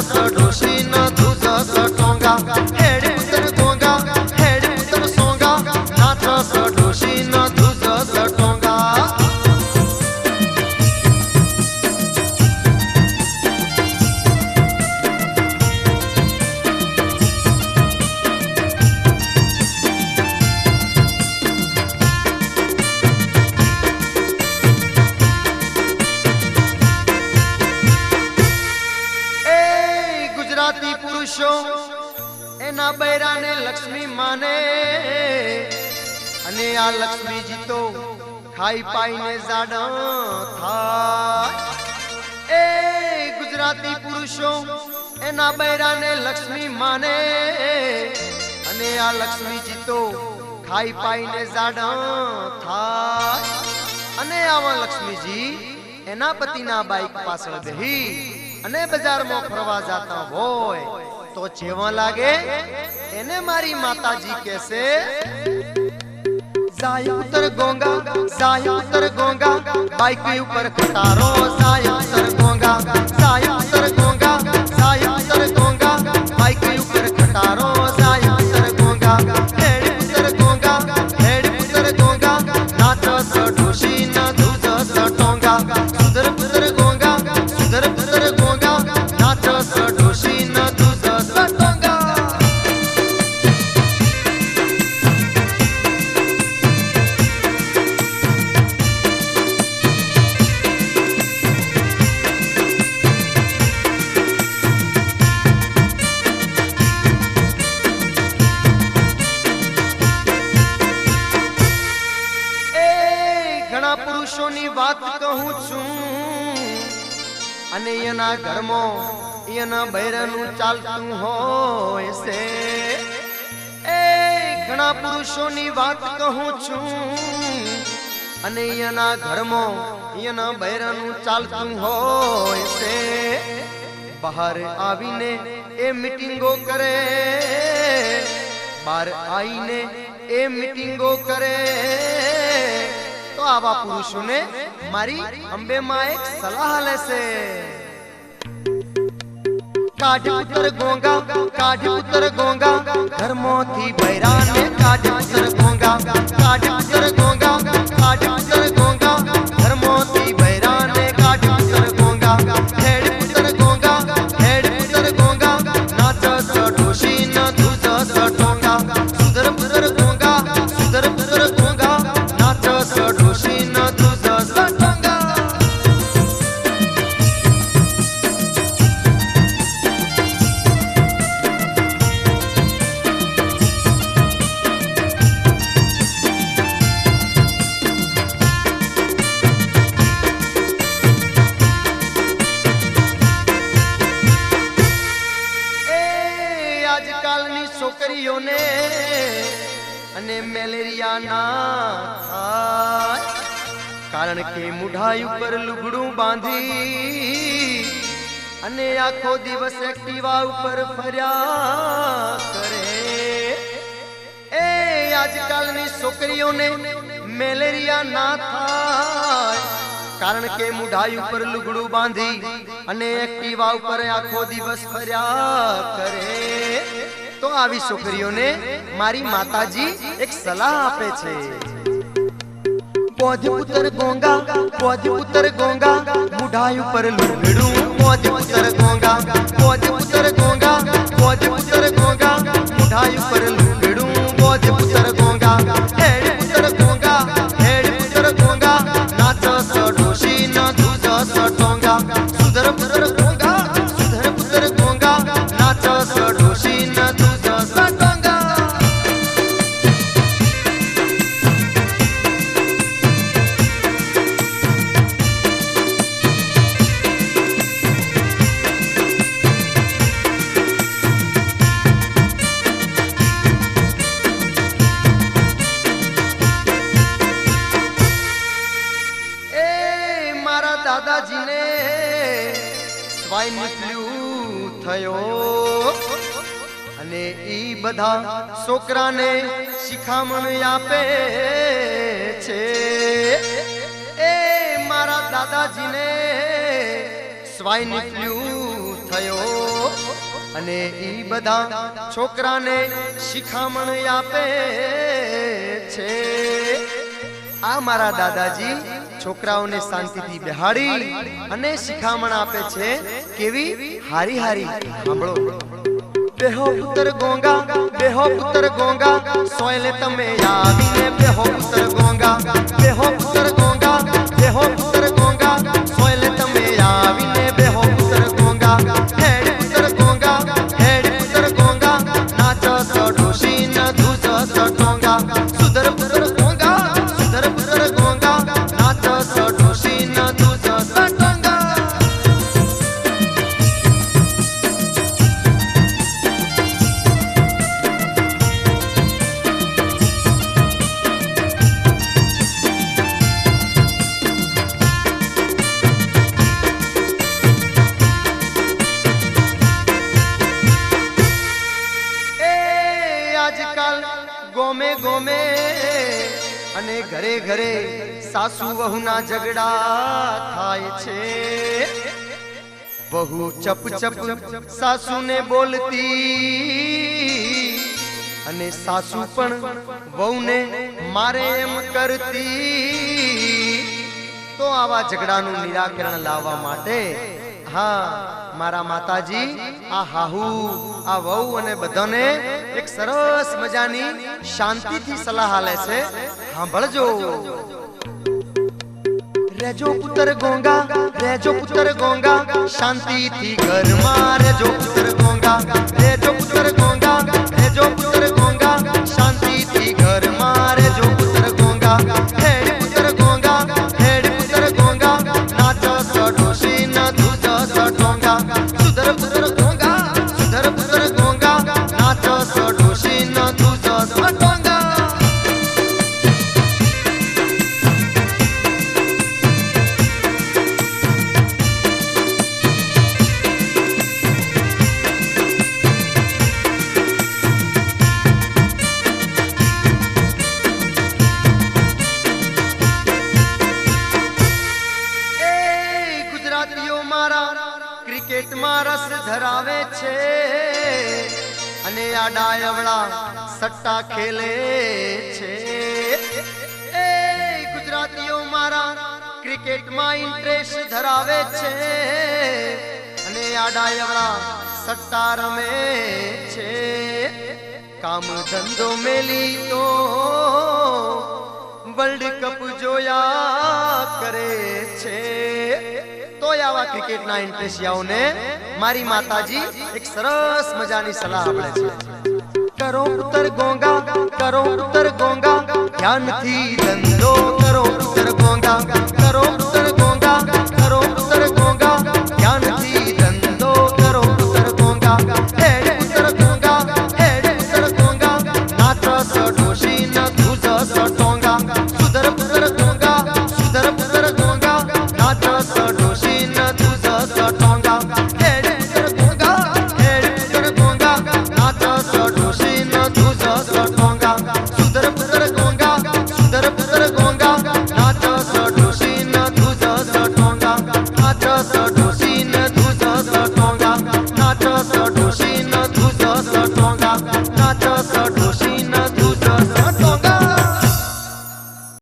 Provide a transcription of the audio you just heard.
ঢুসি આ લક્ષ્મીજી તો ખાઈ પાઈને જાડા થાય. એ ગુજરાતી પુરુષો, એના બૈરાને લક્ષ્મી માને. અને આ લક્ષ્મીજી તો ખાઈ પાઈને જાડા થાય. અને આવા લક્ષ્મીજી એના પતિના બાઈક પાછળ બેહી અને બજારમાં ફરવા જાતા હોય. તો જેવા લાગે, એને મારી માતાજી કહેશે સાય ઉતર ગોંગા સાય ઉતર ગોંગા બાઈક ઉપર ખટારો સાય ઉતર અને એના ઘરમાં એના બૈરાનું ચાલતું હોય છે. એ ઘણા પુરુષોની વાત કહું છું. અને એના ઘરમાં એના બૈરાનું ચાલતું હોય છે. બહાર આવીને એ મીટિંગો કરે. બહાર આવીને એ મીટિંગો કરે. તો આવા પુરુષોને મારી અંબે માં એક સલાહ લેશે. કાઢ ઉતર ગોંગા, કાઢ ઉતર ગોંગા. ધર્મોથી બૈરાને કાઢ ઉતર ગોંગા, કાઢ ઉતર ગોંગા, કાઢ આજકાલની છોકરીઓને અને મેલેરિયા ના થાય. કારણ કે મુઢાઈ ઉપર લુગડું બાંધી અને આખો દિવસ એક્ટિવા ઉપર ફર્યા કરે. એ આજકાલની છોકરીઓને મેલેરિયા ના થાય. કારણ કે મુઢાઈ ઉપર લુગડું બાંધી અને એક્ટિવા ઉપર આખો દિવસ ફર્યા કરે. તો આવી છોકરીઓને મારી માતાજી એક સલાહ આપે છે. પોજ ઉતર ગોંગા પોજ ઉતર ગોંગા, મુઢાઈ ઉપર લુગડું. પોજ ઉતર ગોંગા પોજ ઉતર ગોંગા પોજ ઉતર ગોંગા, મુઢાઈ ઉપર લુગડું. પોજ ઉતર ગોંગા, હેડ ઉતર ગોંગા, હેડ ઉતર ગોંગા નાચ સડોશી ન ધુજ સટોંગા સુધર ઉતર ગોંગા સ્વાઇન થયો. અને ઈ બધા છોકરાને શિખામણ આપે છે. એ મારા દાદાજીને સ્વાઇન ફ્લુ થયો. અને ઈ બધા છોકરાને શિખામણ આપે છે. આ મારા દાદાજી છોકરાઓને શાંતિથી બેહાડી અને શિખામણ આપે છે કેવી? હારી હારી સાંભળો. બેહો પુત્ર ગોંગા, બેહો પુત્ર ગોંગા, સોયલે તમે આવીને બેહો પુત્ર ગોંગા અને ઘરે ઘરે સાસુ વહુના ઝઘડા થાય છે. વહુ ચપ ચપ સાસુને બોલતી અને સાસુ પણ વહુને મારે એમ કરતી. તો આવા ઝઘડાનું નિરાકરણ લાવવા માટે, હા, મારા માતાજી, આ હાહુ, આ વહુ અને બધાને એક સરસ મજાની શાંતિથી સલાહ આલે છે સાંભળજો રેજો પુત્ર ગોંગા રેજો પુત્ર ગોંગા શાંતિથી ઘરમાં રેજો પુત્ર ગોંગા રેજો પુત્ર ગોંગા રેજો પુત્ર ક્રિકેટમાં રસ ધરાવે છે. અને આ ડાયવડા સટ્ટા ખેલે છે. એ ગુજરાતીઓ મારા ક્રિકેટમાં ઇન્ટરેસ્ટ ધરાવે છે. અને આ ડાયવડા સટ્ટા રમે છે. કામ ધંધો મેલી તો વર્લ્ડ કપ જોયા કરે છે. તોય આવા ક્રિકેટના ઇન્ટરેસ્ટિયાઓને મારી માતાજી એક સરસ મજાની સલાહ આપે છે. કરો ઉત્તર ગોંગા, કરો ઉત્તર ગોંગા, ધ્યાનથી ધંધો કરો ઉત્તર ગોંગા, કરો ઉત્તર ગોંગા.